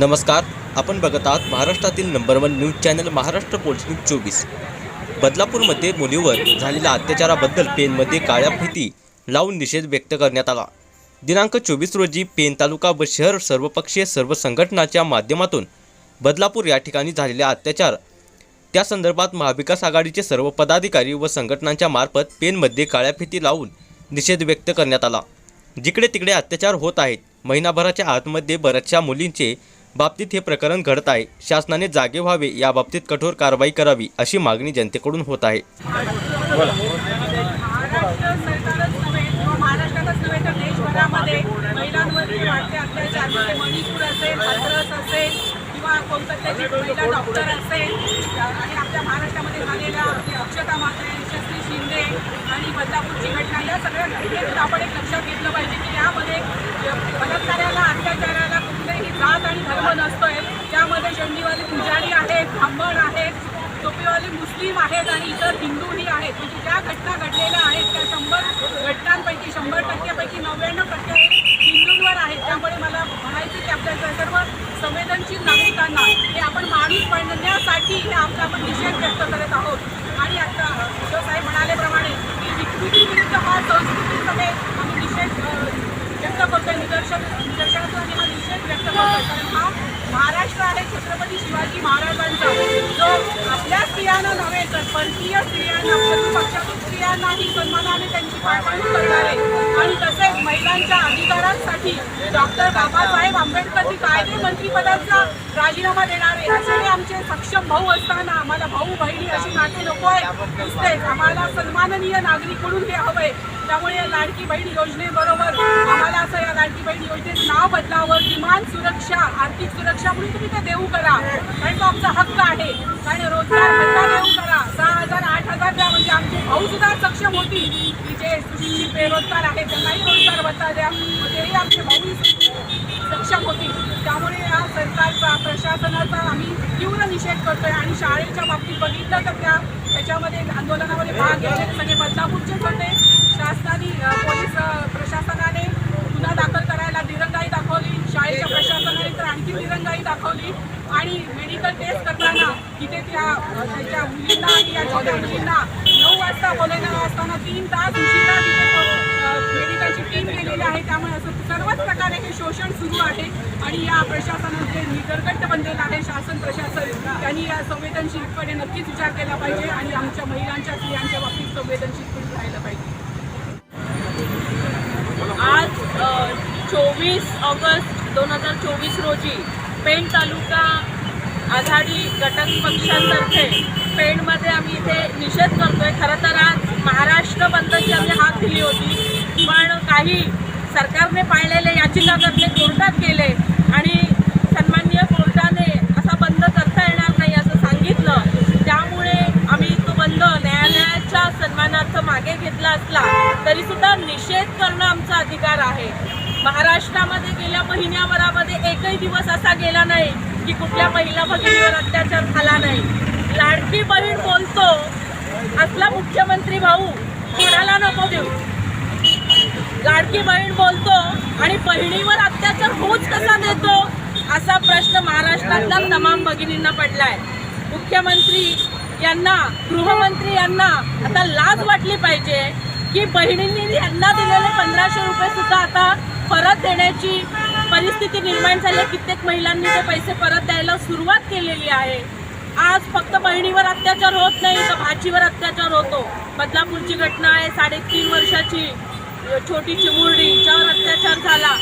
नमस्कार. आपण बघत आहात महाराष्ट्रातील number one news channel Maharashtra police news चोवीस. बदलापूरमध्ये मुलीवर झालेल्या अत्याचाराबद्दल पेनमध्ये काळ्या फिती लावून निषेध व्यक्त करण्यात आला. दिनांक चोवीस रोजी पेन तालुका व शहर सर्वपक्षीय सर्व संघटनाच्या माध्यमातून बदलापूर या ठिकाणी झालेल्या अत्याचार त्या संदर्भात महाविकास आघाडीचे सर्व पदाधिकारी व संघटनांच्या मार्फत पेनमध्ये काळ्या फिती लावून निषेध व्यक्त करण्यात आला. जिकडे तिकडे अत्याचार होत आहेत महिनाभराच्या आतमध्ये बऱ्याचशा मुलींचे बाबतीत हे प्रकरण घडत आहे. शासनाने जागे व्हावे याबाबतीत कठोर कारवाई करावी अशी मागणी जनतेकडून होत आहे. म्हणजे मणिपूर असेल हाथरस असेल किंवा कोलकात्याची महिला डॉक्टर असेल आणि आपल्या महाराष्ट्रामध्ये झालेल्या आपली अक्षता मात्रे यशस्वी शिंदे आणि बदलापूरची घटना या सगळ्या घटनेतून आपण एक लक्षात घेतलं पाहिजे की यामध्ये बलात्काराला अत्याचाराला कुठलेही जात आणि धर्म नसतोय त्यामध्ये चंडीवाले पुजारी आहेत ब्राह्मण आहेत टोपीवाले मुस्लिम आहेत आणि इतर हिंदूही आहेत म्हणजे ज्या घटना घडलेल्या आहेत त्या शंभर शंभर टक्क्यापैकी नव्याण्णव टक्के हे हिंदूंवर आहेत. त्यामुळे मला म्हणायचं की आपल्या सर्व संवेदनशील नागरिकांना हे आपण माणूस बनण्यासाठी हे आपला आपण निषेध व्यक्त करत आहोत. आणि आता जो साहेब म्हणाल्याप्रमाणे की विकृती विरुद्ध हा संस्कृती आम्ही निषेध व्यक्त करतोय निदर्शन निदर्शनातून आम्ही हा निषेध व्यक्त करतोय. कारण हा महाराष्ट्र आहे छत्रपती शिवाजी महाराजांचा. जो आपल्या स्त्रियांना नव्हे तर परकीय स्त्रियांना प्रतिपक्षातून स्त्रियांनाही सन्मानाने त्यांची करणारे आणि तसेच महिलांच्या अधिकारांसाठी डॉक्टर बाबासाहेब आंबेडकर कायदे मंत्रीपदाचा राजीनामा देणारे असे आमचे सक्षम भाऊ असताना आम्हाला भाऊ बहिणी अशी नाते नको आहे दिसतेच आम्हाला सन्माननीय नागरिक म्हणून हे हवंय. त्यामुळे या लाडकी बहीण योजनेबरोबर आम्हाला असं या लाडकी बहीण योजनेचं नाव बदलावं. किमान सुरक्षा आर्थिक सुरक्षा म्हणून तुम्ही ते देऊ करा. कारण तो आमचा हक्क आहे. कारण रोजगार हक्का देऊ करा. सहा हजार आठ हजार म्हणजे आमचे भाऊसुद्धा सक्षम होती की जे सुशिक्षित बेरोजगार आहेत त्यांनाही रोजगार भत्ता द्या. तेही आमचे भाऊही सक्षम होतील. त्यामुळे या सरकारचा प्रशासनाचा आम्ही तीव्र निषेध करतोय आणि शाळेच्या बाबतीत बघितलं तर त्या त्याच्यामध्ये आंदोलनामध्ये भाग घेतले सगळे बदलापूर होते शासनाने अ, पोलीस अ, प्रशासनाने गुन्हा दाखल करायला दिरंगाई दाखवली शाळेच्या प्रशासनाने तर आणखी दिरंगाई दाखवली आणि मेडिकल टेस्ट करताना तिथे त्या अ, त्यांच्या मुलींना नऊ वाजता बोलायला असताना तीन तास उशिरा तिथे मेडिकलची टीम गेलेली आहे. त्यामुळे असं सर्वच प्रकारे हे शोषण सुरू आहे. आणि या प्रशासनाचे निगरगट्ट बनलेलं आहे. शासन प्रशासन त्यांनी या संवेदनशीलपणे नक्कीच विचार केला पाहिजे आणि आमच्या महिलांच्या स्त्रियांच्या बाबतीत संवेदनशील राहायला पाहिजे. आज चोवीस ऑगस्ट दोन हजार चोवीस रोजी पेण तालुका आघाडी घटक पक्षांतर्फे पेणमध्ये आम्ही इथे निषेध करतोय. खरं तर आज महाराष्ट्र बंदची आम्ही हाक दिली होती. पण काही सरकारने पाळलेले याचिकाकर्ते कोर्टात गेले आणि सन्माननीय कोर्टाने असा बंद करता येणार नाही असं सांगितलं त्यामुळे आम्ही तो बंद न्यायालयाच्या सन्मानार्थ मागे घेतला असला तरी सुद्धा निषेध करणं आमचा अधिकार आहे. महाराष्ट्रामध्ये गेल्या महिन्याभरामध्ये एकही दिवस असा गेला नाही की कुठल्या महिला भगिनीवर अत्याचार झाला नाही. असला मुख्यमंत्री भाऊ कोणाला नको देऊ? लाडकी बहीण बोलतो आणि बहिणीवर अत्याचार होऊच कसा देतो? असा प्रश्न महाराष्ट्रातल्या तमाम भगिनींना पडलाय. मुख्यमंत्री यांना गृहमंत्री यांना आता लाज वाटली पाहिजे की बहिणींनी यांना दिलेले पंधराशे रुपये सुद्धा आता परत देण्याची परिस्थिती निर्माण झाली कित्येक महिलांनी ते पैसे परत द्यायला सुरुवात केलेली आहे. आज फक्त बहिणीवर अत्याचार होत नाही तर भाचीवर अत्याचार होतो. बदलापूरची घटना आहे साडेतीन वर्षाची. छोटी चिमुरडी हिच्यावर अत्याचार झाला.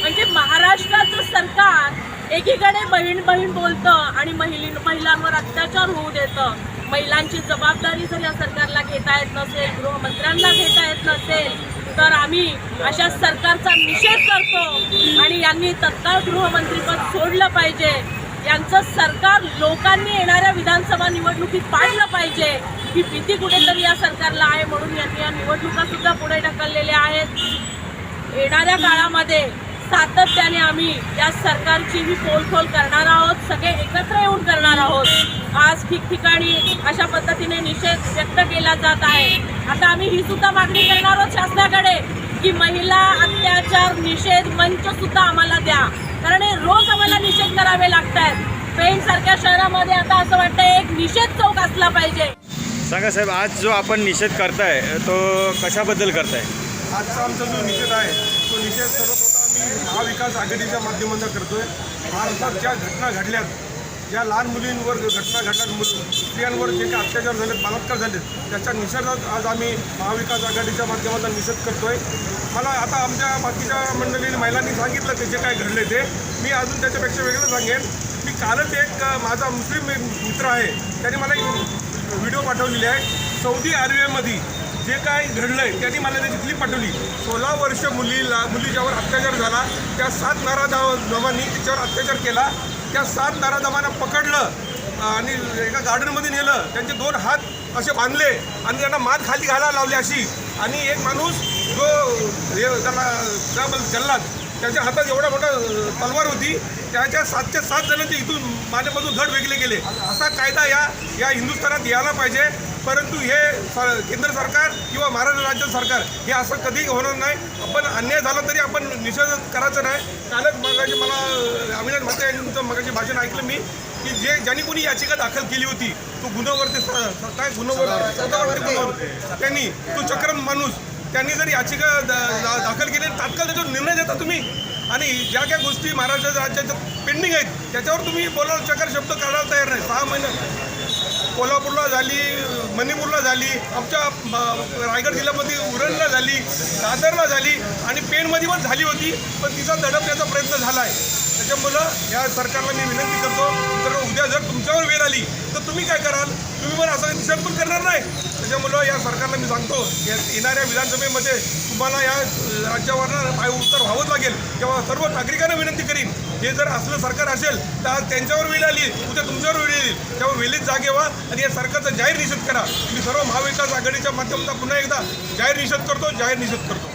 म्हणजे महाराष्ट्राचं सरकार एकीकडे बहीण बहीण बोलतं आणि महिली महिलांवर अत्याचार होऊ देतं. महिलांची जबाबदारी जर या सरकारला घेता येत नसेल गृहमंत्र्यांना घेता येत नसेल तर आम्ही अशा सरकारचा निषेध करतो आणि यांनी तत्काळ गृहमंत्रीपद सोडलं पाहिजे. यांचं सरकार लोकांनी येणाऱ्या विधानसभा निवडणुकीत पाडलं पाहिजे. ही भीती कुठेतरी या सरकारला आहे म्हणून यांनी या निवडणुका सुद्धा पुढे ढकललेल्या आहेत. येणाऱ्या काळामध्ये सातत्याने आम्ही या सरकारची ही पोलखोल करणार आहोत. सगळे एकत्र येऊन करणार आहोत. आज ठिकठिकाणी अशा पद्धतीने निषेध व्यक्त केला जात आहे. आता आम्ही ही सुद्धा मागणी करणार आहोत शासनाकडे की महिला अत्याचार निषेध मंच सुद्धा आम्हाला द्या. कारण हे करावे लागत आहेत पेण सारख्या शहरामध्ये आता असं वाटतं एक निषेध चौक असला पाहिजे. सांगा साहेब आज जो आपण निषेध करताय तो कशाबद्दल करताय? आजचा आमचा जो निषेध आहे तो निषेध सर्वप्रथम आम्ही महाविकास आघाडीच्या माध्यमातून करतोय. महाराष्ट्रात ज्या घटना घडल्यात. ज्या लहान मुलींवर घटना घडल्यात मुल स्त्रियांवर जे काही अत्याचार झालेत बलात्कार झालेत त्याच्या निषेधात आज आम्ही महाविकास आघाडीच्या माध्यमातून निषेध करतोय. मला आता आमच्या बाकीच्या मंडळींनी महिलांनी सांगितलं की जे काय घडले ते. मी अजून त्याच्यापेक्षा वेगळं सांगेन. मी कालच एक माझा मुस्लिम एक मित्र आहे त्याने मला एक व्हिडिओ पाठवलेली आहे. सौदी अरेबियामध्ये जे काय घडलंय त्यांनी मला त्याची क्लिप पाठवली. सोळा वर्ष मुलीला मुलीच्यावर अत्याचार झाला. त्या सात नाराधावांनी तिच्यावर अत्याचार केला. त्या सात नाराधावांना पकडलं आणि एका गार्डनमध्ये नेलं. त्यांचे दोन हात असे बांधले आणि त्यांना मात खाली घालायला लावली अशी. आणि एक माणूस जो हे त्याला त्या बोल जल्लाद त्याच्या हातात एवढा मोठा तलवार होती. त्याच्या सातच्या सात जणांचे इथून माझ्यामधून धड वेगळे गेले असा कायदा या या हिंदुस्थानात यायला पाहिजे. परंतु हे केंद्र सरकार किंवा महाराष्ट्र राज्य सरकार हे असं कधीही होणार नाही. आपण अन्याय झाला तरी आपण निषेध करायचं नाही. कालच मगाशी मला अविनाश म्हात्रे यांचं मगाशी भाषण ऐकलं मी की जे ज्यांनी कोणी याचिका दाखल केली होती तो गुन्ह्यावरती काय गुन्ह्यावर त्यांनी तो चक्रम माणूस त्यांनी जर याचिका दा- दा- दाखल केली तात्काळ त्याच्यावर निर्णय देता तुम्ही. आणि ज्या काय गोष्टी महाराष्ट्र राज्याच्या पेंडिंग आहेत त्याच्यावर तुम्ही बोला चकार शब्द काढायला तयार नाही. सहा महिने. कोल्हापूरला झाली मणिपूरला झाली आमच्या म- रायगड जिल्ह्यामध्ये उरणला झाली दादरला झाली आणि पेणमध्ये पण झाली होती पण तिचा दडपण्याचा प्रयत्न झाला आहे त्याच्यामुळं या सरकारला मी विनंती करतो तर उद्या जर तुमच्यावर वेळ आली तर तुम्ही काय कराल? तुम्ही पण असा निषेध पण करणार नाही. त्याच्यामुळं या सरकारला मी सांगतो या येणाऱ्या विधानसभेमध्ये तुम्हाला या राज्यावर उत्तर व्हावंच लागेल. किंवा सर्व नागरिकांना विनंती करीन हे जर असलं सरकार असेल तर आज त्यांच्यावर वेळ आली उद्या तुमच्यावर वेळ येईल. तेव्हा वेळीच जागे व्हा आणि या सरकारचा जाहीर निषेध करा. मी सर्व महाविकास आघाडीच्या माध्यमातून पुन्हा एकदा जाहीर निषेध करतो जाहीर निषेध करतो.